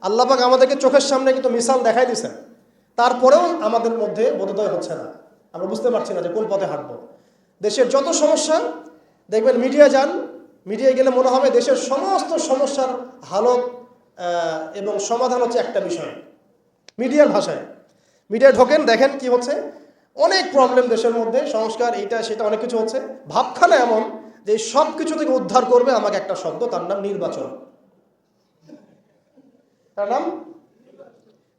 আল্লাপাক আমাদেরকে চোখের সামনে কিন্তু মিসাল দেখাই দিয়েছেন। তারপরেও আমাদের মধ্যে বোধোদয় হচ্ছে না। আমরা বুঝতে পারছি না যে কোন পথে হাঁটবো। দেশের যত সমস্যা, দেখবেন মিডিয়া যান, মিডিয়ায় গেলে মনে হবে দেশের সমস্ত সমস্যার হালত এবং সমাধান হচ্ছে একটা বিষয়। মিডিয়ার ভাষায়। মিডিয়ায় ঢোকেন, দেখেন কি হচ্ছে। অনেক প্রবলেম দেশের মধ্যে, সংস্কার, এইটা, সেটা, অনেক কিছু হচ্ছে। ভাবখানা এমন যে সব কিছু থেকে উদ্ধার করবে আমাকে একটা শব্দ, তার নাম নির্বাচন। তার নাম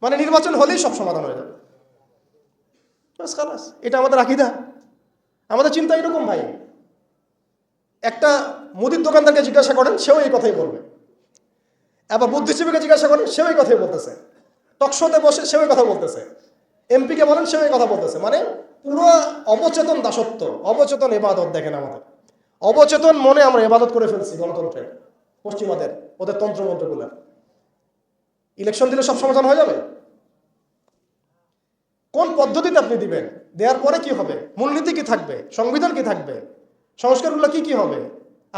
মানে নির্বাচন হলেই সব সমাধান হয়ে যাবে। বাস খালাস, এটা আমাদের আকিদা। আমাদের চিন্তা এরকম ভাই। একটা মুদির দোকানদারকে জিজ্ঞাসা করেন, সেও এই কথাই বলবে। আবার বুদ্ধিজীবীকে জিজ্ঞাসা করেন, সেও এই কথাই বলতেছে। টকশোতে বসে সেও এই কথা বলতেছে। এমপিকে বলেন, সেও এই কথা বলতেছে। মানে পুরো অবচেতন দাসত্ব, অবচেতন এবাদত দেখেন আমাদের। অবচেতন মনে আমরা এবাদত করে ফেলছি গণতন্ত্রে, পশ্চিমাদের, ওদের তন্ত্রমন্ত্রগুলো ইলেকশন দিলে সব সমাধান হয়ে যাবে? কোন পদ্ধতিতে আপনি দিবেন? দেওয়ার পরে কি হবে? মূলনীতি কি থাকবে? সংবিধান কি থাকবে? সংস্কারগুলো কি কি হবে?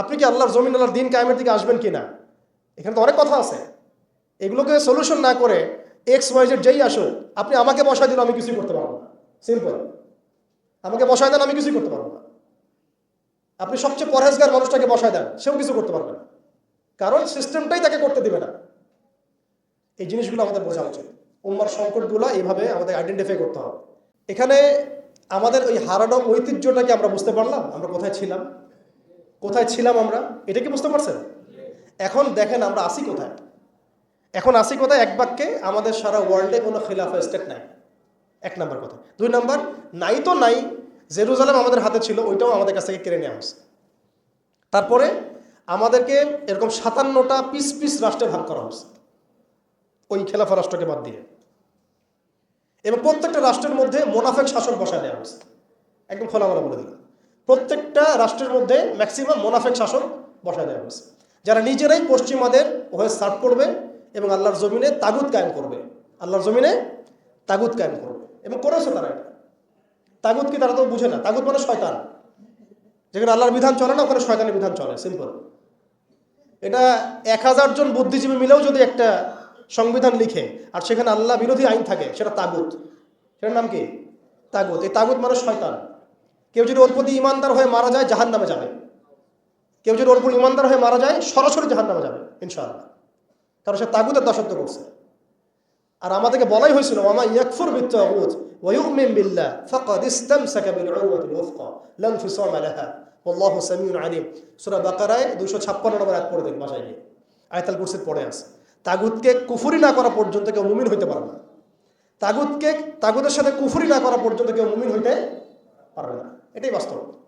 আপনি কি আল্লাহর জমিন, আল্লাহর দিন কায়েমের দিকে আসবেন কি না এখানে তো অনেক কথা আছে। এগুলোকে সলিউশন না করে এক্স ওয়াই জেড যেই আসুক, আপনি আমাকে বসায় দিলে আমি কিছুই করতে পারব না। সিম্পল আমাকে বসায় দেন, আমি কিছুই করতে পারব না। আপনি সবচেয়ে পরহেজগার মানুষটাকে বসায় দেন, সেও কিছু করতে পারবে না। কারণ সিস্টেমটাই তাকে করতে দিবে না। এই জিনিসগুলো আমাদের বোঝা উচিত। উম্মার সংকটগুলো এইভাবে আমাদের আইডেন্টিফাই করতে হবে। এখানে আমাদের ওই হারানো ঐতিহ্যটাকে আমরা বুঝতে পারলাম, আমরা কোথায় ছিলাম? কোথায় ছিলাম আমরা? এটা কি বুঝতে পারছেন? এখন দেখেন আমরা আসি কোথায়। এখন আসি কোথায়? এক বাক্যে আমাদের সারা ওয়ার্ল্ডে কোনো খিলাফা স্টেট নাই। এক নাম্বার কথা। দুই নাম্বার, নাই তো নাই, জেরুজালেম আমাদের হাতে ছিল, ওইটাও আমাদের কাছ থেকে কেড়ে নেওয়া হয়েছে। তারপরে আমাদেরকে এরকম সাতান্নটা পিস পিস রাষ্ট্রে ভাগ করা হয়েছে। ওই খেলাফা রাষ্ট্রকে বাদ দিয়ে। এবং প্রত্যেকটা রাষ্ট্রের মধ্যে মোনাফেক শাসক বসায় দেওয়া হয়েছে। একদম খোলামেলা বলে দিলাম। প্রত্যেকটা রাষ্ট্রের মধ্যে ম্যাক্সিমাম মোনাফেক শাসক বসায় দেওয়া হয়েছে। যারা নিজেরাই পশ্চিমাদের হয়ে সার্ভ করবে এবং আল্লাহর জমিনে তাগুত কায়েম করবে। আল্লাহর জমিনে তাগুত কায়েম করবে। এবং করেছে তারা এটা। তাগুত কি তারা তো বুঝে না। তাগুত মানে শয়তান। যেখানে আল্লাহর বিধান চলে না, ওখানে শয়তানের বিধান চলে। সিম্পল এটা এক হাজার জন বুদ্ধিজীবী মিলেও যদি একটা সংবিধান লিখে, আর সেখানে আল্লাহ বিরোধী আইন থাকে, সেটা তাগুত। সেটার নাম কি? তাগুত। এই তাগুত মানুষ শয়তান। কেউ যদি ওর প্রতি ইমানদার হয়ে মারা যায় জাহান নামে যাবে। কেউ যদি ওর ইমানদার হয়ে মারা যায়, সরাসরি জাহান নামে যাবে, ইনশাআল্লাহ। কারণ সে তাগুতের দাসত্ব করছে। আর আমাদেরকে বলাই হয়েছিল আমা ইয়াকফুর বিত্তাগুত বিল্লাহ, ফাকাদ ইসতামসাকা বিল উরওয়াতিল উফকা লা ইনফিসামা লাহা, ওয়াল্লাহু সামিউন আলিম। সূরা বাকারায় 256 নম্বর আয়াত পড়ে দেখ বাসায় গিয়ে। আয়াতুল কুরসির পড়ে আছে। তাগুতকে কুফুরি না করা পর্যন্ত কেউ মুমিন হইতে পারে না। তাগুতকে, তাগুতের সাথে কুফুরি না করা পর্যন্ত কেউ মুমিন হইতে পারবে না। এটাই বাস্তব।